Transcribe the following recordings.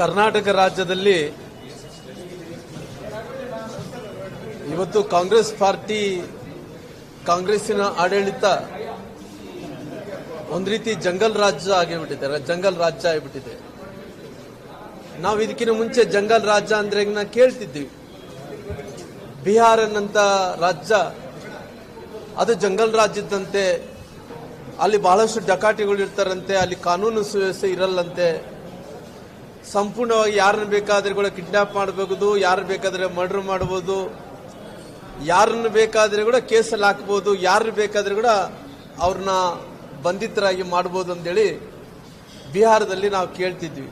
ಕರ್ನಾಟಕ ರಾಜ್ಯದಲ್ಲಿ ಇವತ್ತು ಕಾಂಗ್ರೆಸ್ ಪಾರ್ಟಿ ಕಾಂಗ್ರೆಸ್ಸಿನ ಆಡಳಿತ ಒಂದು ರೀತಿ ಜಂಗಲ್ ರಾಜ್ಯ ಆಗಿಬಿಟ್ಟಿದೆ ಜಂಗಲ್ ರಾಜ್ಯ ಆಗಿಬಿಟ್ಟಿದೆ. ನಾವು ಇದಕ್ಕಿಂತ ಮುಂಚೆ ಜಂಗಲ್ ರಾಜ್ಯ ಅಂದ್ರೆ ಕೇಳ್ತಿದ್ದೀವಿ ಬಿಹಾರನಂತ ರಾಜ್ಯ, ಅದು ಜಂಗಲ್ ರಾಜ್ಯದಂತೆ ಅಲ್ಲಿ ಬಹಳಷ್ಟು ಡಕಾಟಿಗಳು ಇರ್ತಾರಂತೆ, ಅಲ್ಲಿ ಕಾನೂನು ಸುವ್ಯವಸ್ಥೆ ಇರಲ್ಲಂತೆ. ಸಂಪೂರ್ಣವಾಗಿ ಯಾರನ್ನ ಬೇಕಾದ್ರೆ ಕೂಡ ಕಿಡ್ನಾಪ್ ಮಾಡಬಹುದು ಯಾರು ಬೇಕಾದ್ರೆ ಮರ್ಡರ್ ಮಾಡಬಹುದು ಯಾರನ್ನು ಬೇಕಾದ್ರೆ ಕೂಡ ಕೇಸಲ್ಲಿ ಹಾಕ್ಬೋದು ಯಾರು ಬೇಕಾದ್ರೆ ಕೂಡ ಅವ್ರನ್ನ ಬಂಧಿತರಾಗಿ ಮಾಡ್ಬೋದು ಅಂತೇಳಿ ಬಿಹಾರದಲ್ಲಿ ನಾವು ಕೇಳ್ತಿದ್ವಿ.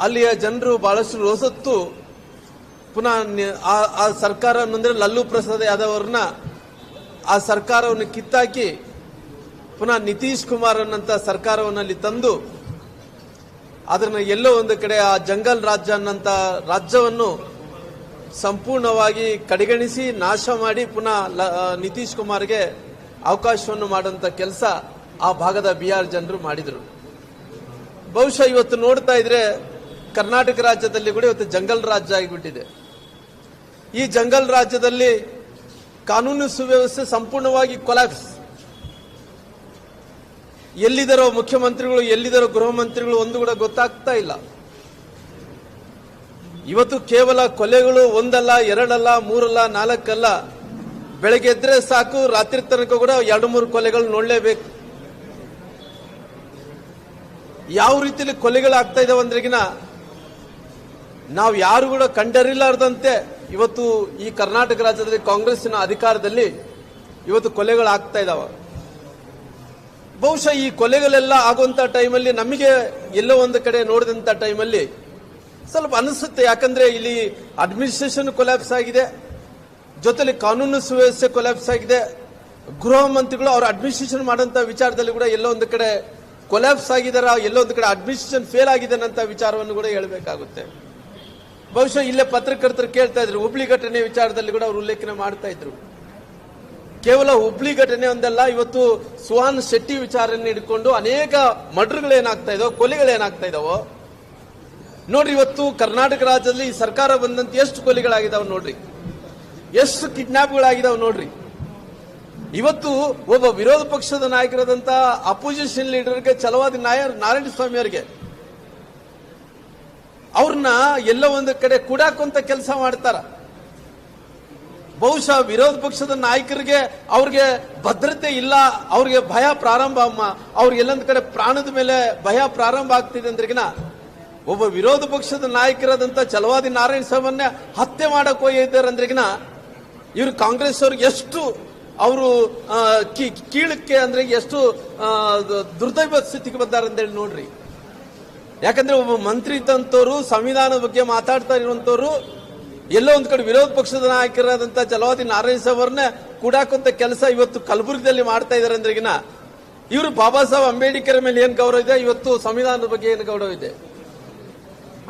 ಅಲ್ಲಿಯ ಜನರು ಬಹಳಷ್ಟು ರೋಸತ್ತು ಪುನಃ ಆ ಸರ್ಕಾರ ಅಂದ್ರೆ ಲಲ್ಲು ಪ್ರಸಾದ್ ಯಾದವ್ ಅವ್ರನ್ನ ಆ ಸರ್ಕಾರವನ್ನು ಕಿತ್ತಾಕಿ ಪುನಃ ನಿತೀಶ್ ಕುಮಾರ್ ಅನ್ನಂತ ಸರ್ಕಾರವನ್ನು ಅಲ್ಲಿ ತಂದು ಅದನ್ನ ಎಲ್ಲೋ ಒಂದು ಕಡೆ ಆ ಜಂಗಲ್ ರಾಜ್ಯ ಅನ್ನಂತ ರಾಜ್ಯವನ್ನು ಸಂಪೂರ್ಣವಾಗಿ ಕಡೆಗಣಿಸಿ ನಾಶ ಮಾಡಿ ಪುನಃ ನಿತೀಶ್ ಕುಮಾರ್ಗೆ ಅವಕಾಶವನ್ನು ಮಾಡುವಂತ ಕೆಲಸ ಆ ಭಾಗದ ಬಿಹಾರ್ ಜನರು ಮಾಡಿದರು. ಬಹುಶಃ ಇವತ್ತು ನೋಡ್ತಾ ಇದ್ರೆ ಕರ್ನಾಟಕ ರಾಜ್ಯದಲ್ಲಿ ಕೂಡ ಇವತ್ತು ಜಂಗಲ್ ರಾಜ್ಯ ಆಗಿಬಿಟ್ಟಿದೆ. ಈ ಜಂಗಲ್ ರಾಜ್ಯದಲ್ಲಿ ಕಾನೂನು ಸುವ್ಯವಸ್ಥೆ ಸಂಪೂರ್ಣವಾಗಿ ಕೊಲಾಪ್ಸ್ ಎಲ್ಲಿದರೋ ಮುಖ್ಯಮಂತ್ರಿಗಳು, ಎಲ್ಲಿದರೋ ಗೃಹ ಮಂತ್ರಿಗಳು ಒಂದು ಕೂಡ ಗೊತ್ತಾಗ್ತಾ ಇಲ್ಲ. ಇವತ್ತು ಕೇವಲ ಕೊಲೆಗಳು ಒಂದಲ್ಲ, ಎರಡಲ್ಲ, ಮೂರಲ್ಲ, ನಾಲ್ಕಲ್ಲ, ಬೆಳಗ್ಗೆ ಎದ್ರೆ ಸಾಕು, ರಾತ್ರಿ ತನಕ ಕೂಡ ಎರಡು, ಮೂರು ಕೊಲೆಗಳು ನೋಡಲೇಬೇಕು. ಯಾವ ರೀತಿಯಲ್ಲಿ ಕೊಲೆಗಳಾಗ್ತಾ ಇದಾವೆ ಅಂದ್ರೆಗಿನ ನಾವು ಯಾರು ಕೂಡ ಕಂಡರಿಲಾರ್ದಂತೆ ಇವತ್ತು ಈ ಕರ್ನಾಟಕ ರಾಜ್ಯದಲ್ಲಿ ಕಾಂಗ್ರೆಸ್ಸಿನ ಅಧಿಕಾರದಲ್ಲಿ ಇವತ್ತು ಕೊಲೆಗಳಾಗ್ತಾ ಇದಾವ. ಬಹುಶಃ ಈ ಕೊಲೆಗಳೆಲ್ಲ ಆಗುವಂತ ಟೈಮಲ್ಲಿ ನಮಗೆ ಎಲ್ಲೋ ಒಂದು ಕಡೆ ನೋಡಿದಂತ ಟೈಮಲ್ಲಿ ಸ್ವಲ್ಪ ಅನಿಸುತ್ತೆ. ಯಾಕಂದ್ರೆ ಇಲ್ಲಿ ಅಡ್ಮಿನಿಸ್ಟ್ರೇಷನ್ ಕೊಲ್ಯಾಪ್ಸ್ ಆಗಿದೆ. ಜೊತೆಲಿ ಕಾನೂನು ಸುವ್ಯವಸ್ಥೆ ಕೊಲ್ಯಾಪ್ಸ್ ಆಗಿದೆ. ಗೃಹ ಮಂತ್ರಿಗಳು ಅವರು ಅಡ್ಮಿನಿಸ್ಟ್ರೇಷನ್ ಮಾಡೋಂಥ ವಿಚಾರದಲ್ಲಿ ಕೂಡ ಎಲ್ಲೋ ಒಂದು ಕಡೆ ಕೊಲ್ಯಾಪ್ಸ್ ಆಗಿದಾರ, ಎಲ್ಲೋ ಒಂದು ಕಡೆ ಅಡ್ಮಿನಿಸ್ಟ್ರೇಷನ್ ಫೇಲ್ ಆಗಿದೆ ಅನ್ನೋ ವಿಚಾರವನ್ನು ಕೂಡ ಹೇಳಬೇಕಾಗುತ್ತೆ. ಬಹುಶಃ ಇಲ್ಲೇ ಪತ್ರಕರ್ತರು ಕೇಳ್ತಾ ಇದ್ರು. ಹುಬ್ಳಿ ಘಟನೆ ವಿಚಾರದಲ್ಲಿ ಕೂಡ ಅವರು ಉಲ್ಲೇಖನ ಮಾಡ್ತಾ ಇದ್ರು. ಕೇವಲ ಹುಬ್ಳಿ ಘಟನೆ ಒಂದಲ್ಲ ಇವತ್ತು ಸುಹಾನ್ ಶೆಟ್ಟಿ ವಿಚಾರನ್ನ ಹಿಡ್ಕೊಂಡು ಅನೇಕ ಮರ್ಡರ್ಗಳೇನಾಗ್ತಾ ಕೊಲೆಗಳು ಕೊಲೆಗಳೇನಾಗ್ತಾ ಇದಾವೋ, ನೋಡ್ರಿ ಇವತ್ತು ಕರ್ನಾಟಕ ರಾಜ್ಯದಲ್ಲಿ ಸರ್ಕಾರ ಬಂದಂತ ಎಷ್ಟು ಕೊಲೆಗಳಾಗಿದಾವೆ ನೋಡ್ರಿ. ಎಷ್ಟು ಕಿಡ್ನಾಪ್ಗಳಾಗಿದಾವ ನೋಡ್ರಿ. ಇವತ್ತು ಒಬ್ಬ ವಿರೋಧ ಪಕ್ಷದ ನಾಯಕರಾದಂತ ಅಪೋಸಿಷನ್ ಲೀಡರ್ಗೆ ಚಲವಾದಿ ನಾಯರ್ ನಾರಾಯಣ ಸ್ವಾಮಿ ಅವರಿಗೆ. ಅವ್ರನ್ನ ಎಲ್ಲ ಒಂದು ಕಡೆ ಕುಡಾಕುವಂತ ಕೆಲಸ ಮಾಡ್ತಾರ. ಬಹುಶಃ ವಿರೋಧ ಪಕ್ಷದ ನಾಯಕರಿಗೆ ಅವ್ರಿಗೆ ಭದ್ರತೆ ಇಲ್ಲ, ಅವ್ರಿಗೆ ಭಯ ಪ್ರಾರಂಭ, ಅಮ್ಮ. ಅವ್ರಿಗೆ ಎಲ್ಲೊಂದ್ ಕಡೆ ಪ್ರಾಣದ ಮೇಲೆ ಭಯ ಪ್ರಾರಂಭ ಆಗ್ತಿದೆ ಅಂದ್ರಿಗಿನ ಒಬ್ಬ ವಿರೋಧ ಪಕ್ಷದ ನಾಯಕರಾದಂತ ಚಲವಾದಿ ನಾರಾಯಣ ಸ್ವಾಮನ್ನ ಹತ್ಯೆ ಮಾಡಕ್ ಹೋಗಿದ್ದಾರೆ ಅಂದ್ರಿಗಿನ ಇವರು ಕಾಂಗ್ರೆಸ್ ಅವ್ರಿಗೆ ಎಷ್ಟು ಅವರು ಕೀಳಕ್ಕೆ ಅಂದ್ರೆ ಎಷ್ಟು ದುರ್ದೈವ ಸ್ಥಿತಿಗೆ ಬಂದಾರ ಅಂತೇಳಿ ನೋಡ್ರಿ. ಯಾಕಂದ್ರೆ ಒಬ್ಬ ಮಂತ್ರಿ ಇದ್ದಂಥವ್ರು ಸಂವಿಧಾನದ ಬಗ್ಗೆ ಮಾತಾಡ್ತಾ ಇರುವಂತವ್ರು ಎಲ್ಲೋ ಒಂದು ಕಡೆ ವಿರೋಧ ಪಕ್ಷದ ನಾಯಕರಾದಂತ ಚಲವಾದಿ ನಾರಾಯಣ ಸಾಹ್ ಅವ್ರನ್ನ ಕೂಡಾಕುವಂತ ಕೆಲಸ ಇವತ್ತು ಕಲಬುರಗಿದಲ್ಲಿ ಮಾಡ್ತಾ ಇದಾರೆ ಅಂದ್ರೆಗಿನ ಇವರು ಬಾಬಾ ಸಾಹೇಬ್ ಅಂಬೇಡ್ಕರ್ ಮೇಲೆ ಏನ್ ಗೌರವ ಇದೆ? ಇವತ್ತು ಸಂವಿಧಾನದ ಬಗ್ಗೆ ಏನು ಗೌರವ ಇದೆ?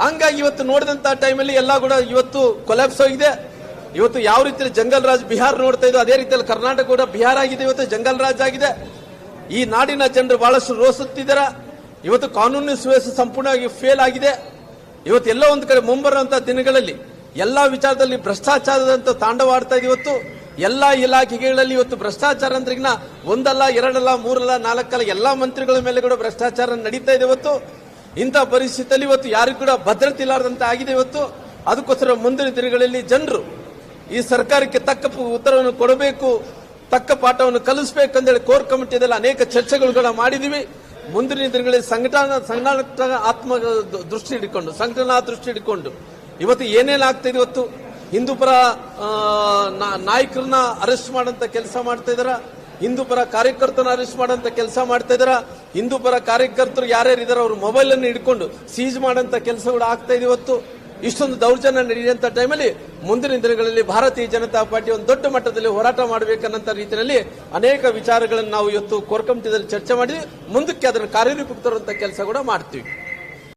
ಹಂಗಾಗಿ ಇವತ್ತು ನೋಡಿದಂತ ಟೈಮಲ್ಲಿ ಎಲ್ಲ ಕೂಡ ಇವತ್ತು ಕೊಲಾಪ್ಸ್ ಆಗಿದೆ ಇವತ್ತು ಯಾವ ರೀತಿಯಲ್ಲಿ ಜಂಗಲ್ ರಾಜ್ ಬಿಹಾರ್ ನೋಡ್ತಾ ಇದೋ ಅದೇ ರೀತಿಯಲ್ಲಿ ಕರ್ನಾಟಕ ಕೂಡ ಬಿಹಾರ್ ಆಗಿದೆ. ಇವತ್ತು ಜಂಗಲ್ ರಾಜ್ ಆಗಿದೆ. ಈ ನಾಡಿನ ಜನರು ಬಹಳಷ್ಟು ರೋಸುತ್ತಿದ್ದಾರೆ. ಇವತ್ತು ಕಾನೂನು ಸುವ್ಯವಸ್ಥೆ ಸಂಪೂರ್ಣವಾಗಿ ಫೇಲ್ ಆಗಿದೆ. ಇವತ್ತು ಎಲ್ಲೋ ಒಂದು ಕಡೆ ಮುಂಬರುವಂತಹ ದಿನಗಳಲ್ಲಿ ಎಲ್ಲಾ ವಿಚಾರದಲ್ಲಿ ಭ್ರಷ್ಟಾಚಾರದಂತ ತಾಂಡವಾಡ್ತಾ ಇದೆ ಇವತ್ತು. ಎಲ್ಲ ಇಲಾಖೆಗಳಲ್ಲಿ ಇವತ್ತು ಭ್ರಷ್ಟಾಚಾರ ಅಂದ್ರಿಗಿನ ಒಂದಲ್ಲ, ಎರಡಲ್ಲ, ಮೂರಲ್ಲ, ನಾಲ್ಕಲ್ಲ ಎಲ್ಲ ಮಂತ್ರಿಗಳ ಮೇಲೆ ಕೂಡ ಭ್ರಷ್ಟಾಚಾರ ನಡೀತಾ ಇದೆ ಇವತ್ತು. ಇಂಥ ಪರಿಸ್ಥಿತಿಯಲ್ಲಿ ಇವತ್ತು ಯಾರಿಗೂ ಕೂಡ ಭದ್ರತೆ ಇಲ್ಲಾರ್ದಂತೆ ಆಗಿದೆ ಇವತ್ತು. ಅದಕ್ಕೋಸ್ಕರ ಮುಂದಿನ ದಿನಗಳಲ್ಲಿ ಜನರು ಈ ಸರ್ಕಾರಕ್ಕೆ ತಕ್ಕ ಉತ್ತರವನ್ನು ಕೊಡಬೇಕು, ತಕ್ಕ ಪಾಠವನ್ನು ಕಲಿಸಬೇಕಂದೇಳಿ ಕೋರ್ ಕಮಿಟಿಯಲ್ಲಿ ಅನೇಕ ಚರ್ಚೆಗಳು ಕೂಡ ಮಾಡಿದೀವಿ. ಮುಂದಿನ ದಿನಗಳಲ್ಲಿ ಸಂಘಟನಾ ಸಂಘಟನಾ ಆತ್ಮ ದೃಷ್ಟಿ ಹಿಡ್ಕೊಂಡು, ಸಂಘಟನಾ ದೃಷ್ಟಿ ಹಿಡ್ಕೊಂಡು ಇವತ್ತು ಏನೇನು ಆಗ್ತಾ ಇದೆ ಇವತ್ತು? ಹಿಂದೂಪರ ನಾಯಕರನ್ನ ಅರೆಸ್ಟ್ ಮಾಡಂತ ಕೆಲಸ ಮಾಡ್ತಾ ಇದಾರ? ಹಿಂದೂಪರ ಕಾರ್ಯಕರ್ತನ ಅರೆಸ್ಟ್ ಮಾಡಂತ ಕೆಲಸ ಮಾಡ್ತಾ ಇದಾರ? ಹಿಂದೂಪರ ಕಾರ್ಯಕರ್ತರು ಯಾರ್ಯಾರು ಇದಾರ ಅವ್ರ ಮೊಬೈಲ್ ಅನ್ನು ಹಿಡ್ಕೊಂಡು ಸೀಜ್ ಮಾಡಂತ ಕೆಲಸಗಳು ಆಗ್ತಾ ಇದೆ ಇವತ್ತು. ಇಷ್ಟೊಂದು ದೌರ್ಜನ್ಯ ನಡೆಯುವಂತ ಟೈಮಲ್ಲಿ ಮುಂದಿನ ದಿನಗಳಲ್ಲಿ ಭಾರತೀಯ ಜನತಾ ಪಾರ್ಟಿ ಒಂದು ದೊಡ್ಡ ಮಟ್ಟದಲ್ಲಿ ಹೋರಾಟ ಮಾಡಬೇಕನ್ನಂತ ರೀತಿಯಲ್ಲಿ ಅನೇಕ ವಿಚಾರಗಳನ್ನು ನಾವು ಇವತ್ತು ಕೋರ್ಕಮಿಟಿದಲ್ಲಿ ಚರ್ಚೆ ಮಾಡಿದ್ವಿ. ಮುಂದಕ್ಕೆ ಅದನ್ನು ಕಾರ್ಯರೂಪಕ್ಕೆ ತರುವಂತ ಕೆಲಸ ಕೂಡ ಮಾಡ್ತೀವಿ.